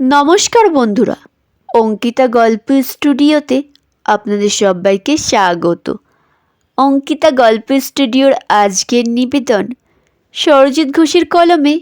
নমস্কার বন্ধুরা, অঙ্কিতা গল্প স্টুডিওতে আপনাদের সবাইকে স্বাগত। অঙ্কিতা গল্প স্টুডিওর আজকের নিবেদন সরজিৎ ঘোষের কলমে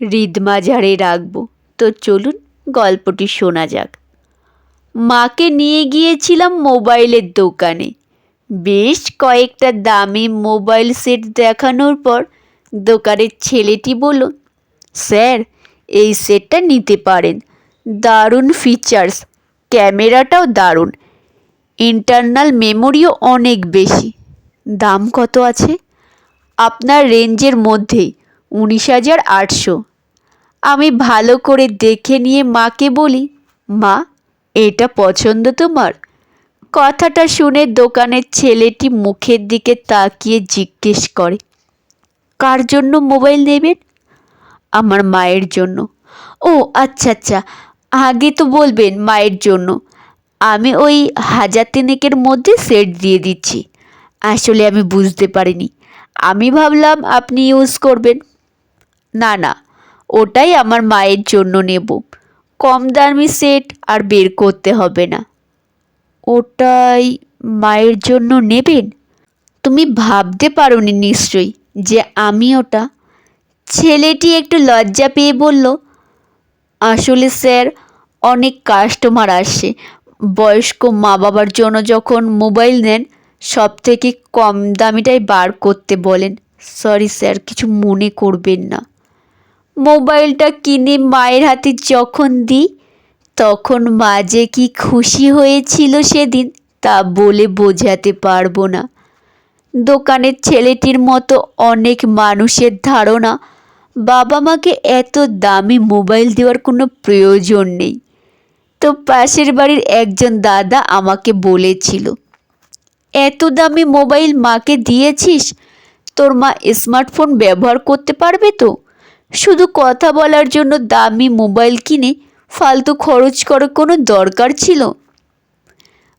হৃদ মাঝারে রাখব। তো চলুন গল্পটি শোনা যাক। মাকে নিয়ে গিয়েছিলাম মোবাইলের দোকানে। বেশ কয়েকটা দামি মোবাইল সেট দেখানোর পর দোকানের ছেলেটি বলল, স্যার, এই সেটটা নিতে পারেন। দারুণ ফিচার্স ক্যামেরাটাও দারুণ। ইন্টারনাল মেমোরিও অনেক বেশি। দাম কত আছে? আপনার রেঞ্জের মধ্যেই, উনিশ হাজার আটশো। আমি ভালো করে দেখে নিয়ে মাকে বলি, মা, এটা পছন্দ তোমার? কথাটা শুনে দোকানের ছেলেটি মুখের দিকে তাকিয়ে জিজ্ঞেস করে, কার জন্য মোবাইল নেবেন? আমার মায়ের জন্য। ও আচ্ছা আচ্ছা। আগে তো বলবেন মায়ের জন্য। আমি ওই হাজার তিনেকের মধ্যে সেট দিয়ে দিচ্ছি। আসলে আমি বুঝতে পারিনি। আমি ভাবলাম আপনি ইউজ করবেন। না না, ওটাই আমার মায়ের জন্য নেব। কম দামি সেট আর বের করতে হবে না। ওটাই মায়ের জন্য নেবেন? তুমি ভাবতে পারোনি নিশ্চয়ই যে আমি ওটা। ছেলেটি একটু লজ্জা পেয়ে বলল আসলে স্যার, অনেক কাস্টমার আসে। বয়স্ক মা বাবার জন্য যখন মোবাইল নেন সব থেকে কম দামিটাই বার করতে বলেন। সরি স্যার, কিছু মনে করবেন না। মোবাইলটা কিনে মায়ের হাতে যখন দিই, তখন মা যে কি খুশি হয়েছিল সেদিন তা বলে বোঝাতে পারব না। দোকানের ছেলেটির মতো অনেক মানুষের ধারণা বাবা মাকে এত দামি মোবাইল দেওয়ার কোনো প্রয়োজন নেই। তো পাশের বাড়ির একজন দাদা আমাকে বলেছিল, এত দামি মোবাইল মাকে দিয়েছিস? তোর মা স্মার্টফোন ব্যবহার করতে পারবে তো? শুধু কথা বলার জন্য দামি মোবাইল কিনে ফালতু খরচ করার কোনো দরকার ছিল?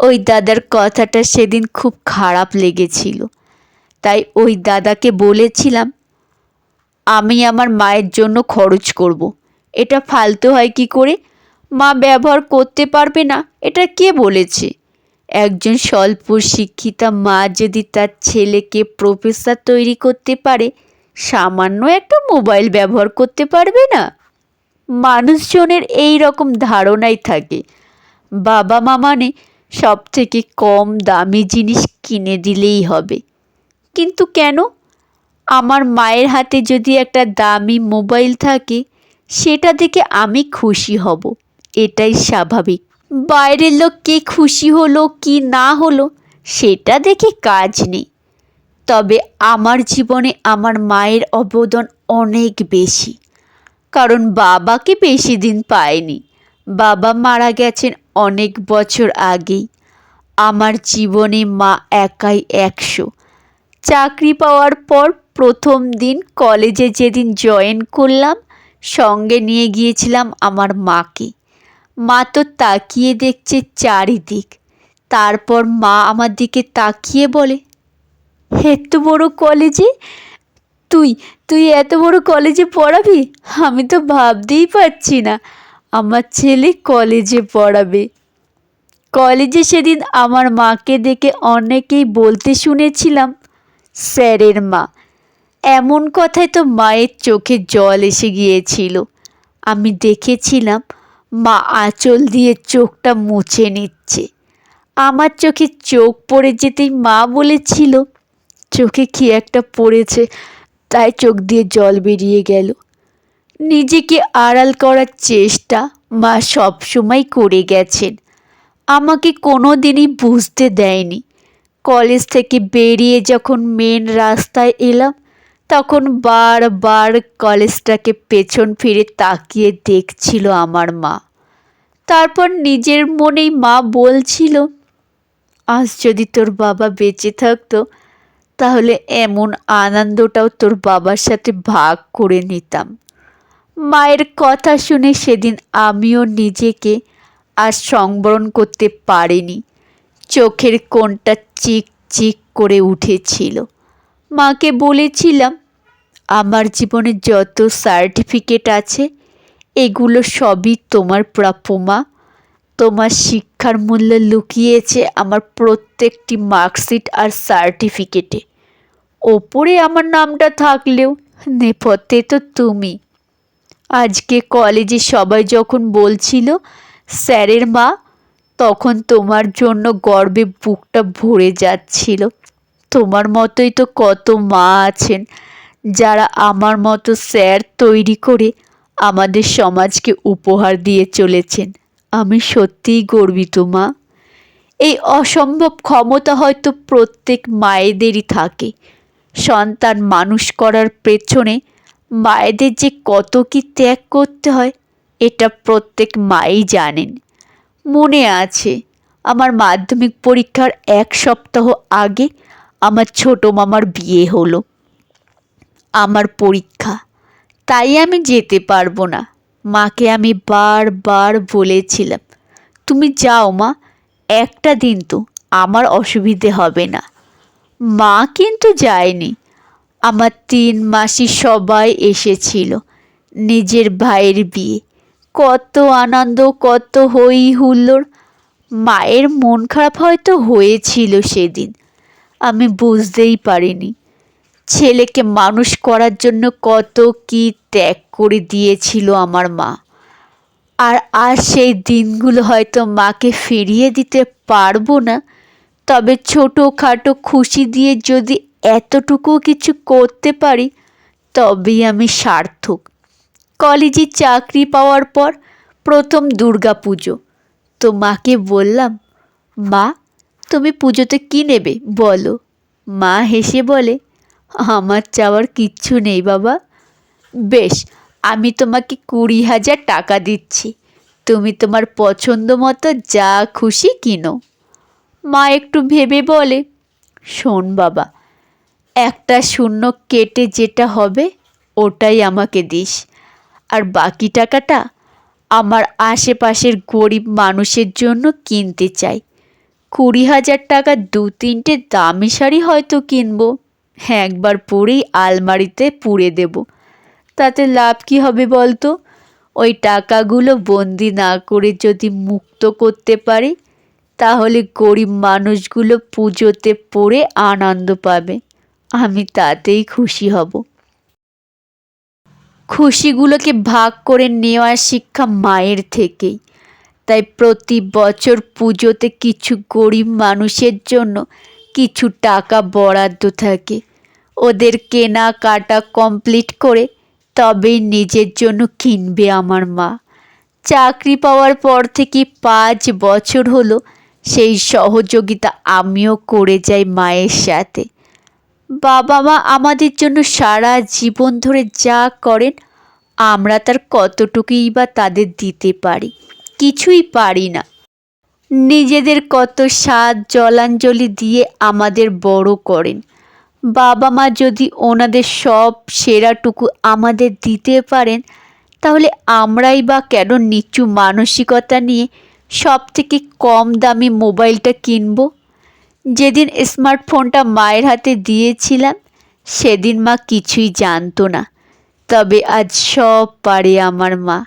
ওই দাদার কথাটা সেদিন খুব খারাপ লেগেছিল। তাই ওই দাদাকে বলেছিলাম আমি আমার মায়ের জন্য খরচ করব। এটা ফালতু হয় কি করে? মা ব্যবহার করতে পারবে না, এটা কে বলেছে? একজন স্বল্প শিক্ষিতা মা যদি তার ছেলেকে প্রফেসর তৈরি করতে পারে, সামান্য একটা মোবাইল ব্যবহার করতে পারবে না। মানুষজনের এই রকম ধারণাই থাকে। বাবা মা মানে সব থেকে কম দামি জিনিস কিনে দিলেই হবে। কিন্তু কেন? আমার মায়ের হাতে যদি একটা দামি মোবাইল থাকে, সেটা দেখে আমি খুশি হব। এটাই স্বাভাবিক। বাইরের লোক কে খুশি হলো, কি না হলো, সেটা দেখে কাজ নেই। তবে আমার জীবনে আমার মায়ের অবদান অনেক বেশি। কারণ বাবাকে বেশি দিন পায়নি। বাবা মারা গেছেন অনেক বছর আগেই। আমার জীবনে মা একাই একশো। চাকরি পাওয়ার পর প্রথম দিন কলেজে যেদিন জয়েন করলাম, সঙ্গে নিয়ে গিয়েছিলাম আমার মাকে। মা তো তাকিয়ে দেখছে চারিদিক। তারপর মা আমার দিকে তাকিয়ে বলে, এত বড় কলেজে? তুই তুই এত বড় কলেজে পড়াবি? আমি তো ভাবতেই পারছি না, আমার ছেলে কলেজে পড়াবে। কলেজে সেদিন আমার মাকে দেখে অনেকেই বলতে শুনেছিলাম, স্যারের মা এমন কথায় তো মায়ের চোখে জল এসে গিয়েছিল। আমি দেখেছিলাম, মা আঁচল দিয়ে চোখটা মুছে নিচ্ছে। আমার চোখে চোখ পড়ে যেতেই মা বলেছিল, চোখে কি একটা পড়েছে, তাই চোখ দিয়ে জল বেরিয়ে গেল। নিজেকে আড়াল করার চেষ্টা মা সবসময় করে গেছেন। আমাকে কোনো দিনই বুঝতে দেয়নি। কলেজ থেকে বেরিয়ে যখন মেন রাস্তায় এলাম তখন বারবার কলেজটাকে পেছন ফিরে তাকিয়ে দেখছিল আমার মা। তারপর নিজের মনেই মা বলছিল, আজ যদি তোর বাবা বেঁচে থাকতো, তাহলে এমন আনন্দটাও তোর বাবার সাথে ভাগ করে নিতাম। মায়ের কথা শুনে সেদিন আমিও নিজেকে আর সংবরণ করতে পারিনি। চোখের কোনটা চিক চিক করে উঠেছিল। মাকে বলেছিলাম আমার জীবনে যত সার্টিফিকেট আছে, এগুলো সবই তোমার প্রাপ্য মা। তোমার শিক্ষার মূল্য লুকিয়েছে আমার প্রত্যেকটি মার্কশিট আর সার্টিফিকেটে ওপরে আমার নামটা থাকলেও নেপথ্যে তো তুমি। আজকে কলেজে সবাই যখন বলছিল, স্যারের মা, তখন তোমার জন্য গর্বে বুকটা ভরে যাচ্ছিল। তোমার মতোই তো কত মা আছেন। যারা আমার মতো স্যার তৈরি করে আমাদের সমাজকে উপহার দিয়ে চলেছেন। আমি সত্যিই গর্বিত, মা। এই অসম্ভব ক্ষমতা হয়তো প্রত্যেক মায়েদেরই থাকে। সন্তান মানুষ করার পেছনে মায়েদের যে কত কি ত্যাগ করতে হয়, এটা প্রত্যেক মাই জানেন। মনে আছে, আমার মাধ্যমিক পরীক্ষার এক সপ্তাহ আগে আমার ছোট মামার বিয়ে হলো। আমার পরীক্ষা। তাই আমি যেতে পারব না। মাকে আমি বারবার বলেছিলাম, তুমি যাও মা, একটা দিন তো, আমার অসুবিধে হবে না। মা কিন্তু যায়নি। আমার তিন মাসি সবাই এসেছিল, নিজের ভাইয়ের বিয়ে। কত আনন্দ, কত হই হুল্লোড়। মায়ের মন খারাপ হয়তো হয়েছিল সেদিন। আমি বুঝতেই পারিনি ছেলেকে মানুষ করার জন্য কত কি ত্যাগ করে দিয়েছিল আমার মা। আর আজ সেই দিনগুলো হয়তো মাকে ফিরিয়ে দিতে পারব না, তবে ছোটোখাটো খুশি দিয়ে যদি এতটুকু কিছু করতে পারি, তবেই আমি সার্থক। কলেজে চাকরি পাওয়ার পর প্রথম দুর্গা পুজো। তো মাকে বললাম, মা, তুমি পুজোতে কী নেবে? বলো। মা হেসে বলে আমার চাওয়ার কিচ্ছু নেই, বাবা। বেশ, আমি তোমাকে কুড়ি হাজার টাকা দিচ্ছি। তুমি তোমার পছন্দ মতো যা খুশি কিনো। মা একটু ভেবে বলে, শোন বাবা, একটা শূন্য কেটে যেটা হবে, ওটাই আমাকে দিস। আর বাকি টাকাটা আমার আশেপাশের গরিব মানুষের জন্য কিনতে চাই। কুড়ি হাজার টাকা দু তিনটে দামি শাড়ি হয়তো কিনবো। একবার পরেই আলমারিতে পুড়ে দেব। তাতে লাভ কি হবে বলতো? ওই টাকাগুলো বন্দি না করে যদি মুক্ত করতে পারি, তাহলে গরিব মানুষগুলো পুজোতে পড়ে আনন্দ পাবে। আমি তাতেই খুশি হব। খুশিগুলোকে ভাগ করে নেওয়ার শিক্ষা মায়ের থেকেই। তাই প্রতি বছর পুজোতে কিছু গরিব মানুষের জন্য কিছু টাকা বরাদ্দ থাকে। ওদের কেনা কাটা কমপ্লিট করে তবেই নিজের জন্য কিনবে আমার মা। চাকরি পাওয়ার পর থেকে পাঁচ বছর হলো, সেই সহযোগিতা আমিও করে যাই মায়ের সাথে। বাবা মা আমাদের জন্য সারা জীবন ধরে যা করেন, আমরা তার কতটুকুই বা তাদের দিতে পারি। কিছুই পারি না। নিজেদের কত স্বাদ জলাঞ্জলি দিয়ে আমাদের বড় করেন। বাবা মা যদি ওনাদের সব সেরাটুকু আমাদের দিতে পারেন, তাহলে আমরাই বা কেন নিচু মানসিকতা নিয়ে সব থেকে কম দামি মোবাইলটা কিনব? যেদিন স্মার্টফোনটা মায়ের হাতে দিয়েছিলাম, সেদিন মা কিছুই জানতো না। তবে আজ সব পারে আমার মা।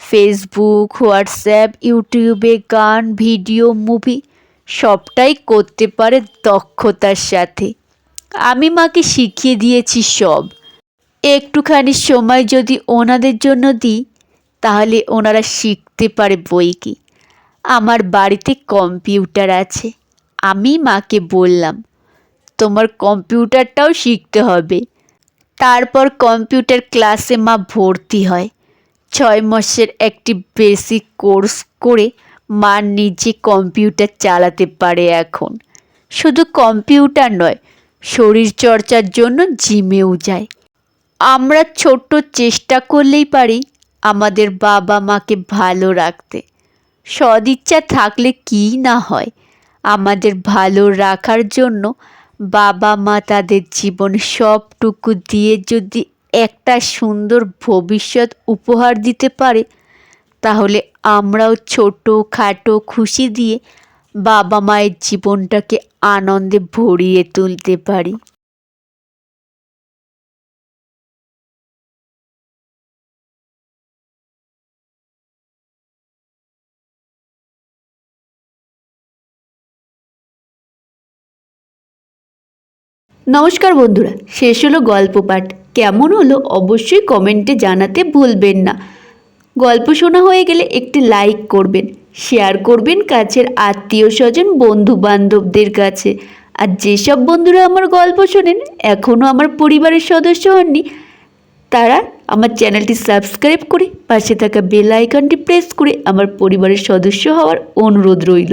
ফেসবুক, হোয়াটসঅ্যাপ, ইউটিউবে গান, ভিডিও, মুভি, সবটাই করতে পারে দক্ষতার সাথে। আমি মাকে শিখিয়ে দিয়েছি সব। একটুখানি সময় যদি ওনাদের জন্য দিই, তাহলে ওনারা শিখতে পারে বই কি। আমার বাড়িতে কম্পিউটার আছে, আমি মাকে বললাম, তোমার কম্পিউটারটাও শিখতে হবে। তারপর কম্পিউটার ক্লাসে মা ভর্তি হয়। ছয় মাসের একটি বেসিক কোর্স করে মা নিজে কম্পিউটার চালাতে পারে এখন। শুধু কম্পিউটার নয় শরীর চর্চার জন্য জিমেও যায়। আমরা ছোট্ট চেষ্টা করলেই পারি আমাদের বাবা মাকে ভালো রাখতে। সদিচ্ছা থাকলে কী না হয়? আমাদের ভালো রাখার জন্য বাবা মা তাদের জীবন সবটুকু দিয়ে যদি একটা সুন্দর ভবিষ্যৎ উপহার দিতে পারে, তাহলে আমরাও ছোটো খাটো খুশি দিয়ে বাবা মায়ের জীবনটাকে আনন্দে ভরিয়ে তুলতে পারি। নমস্কার বন্ধুরা, শেষ হলো গল্প পাঠ। কেমন হলো অবশ্যই কমেন্টে জানাতে ভুলবেন না। গল্প শোনা হয়ে গেলে একটি লাইক করবেন। শেয়ার করবেন কাছের আত্মীয় স্বজন বন্ধু বান্ধবদের কাছে। আর যেসব বন্ধুরা আমার গল্প শোনেন এখনও আমার পরিবারের সদস্য হননি, তারা আমার চ্যানেলটি সাবস্ক্রাইব করে পাশে থাকা বেল আইকনটি প্রেস করে আমার পরিবারের সদস্য হওয়ার অনুরোধ রইল।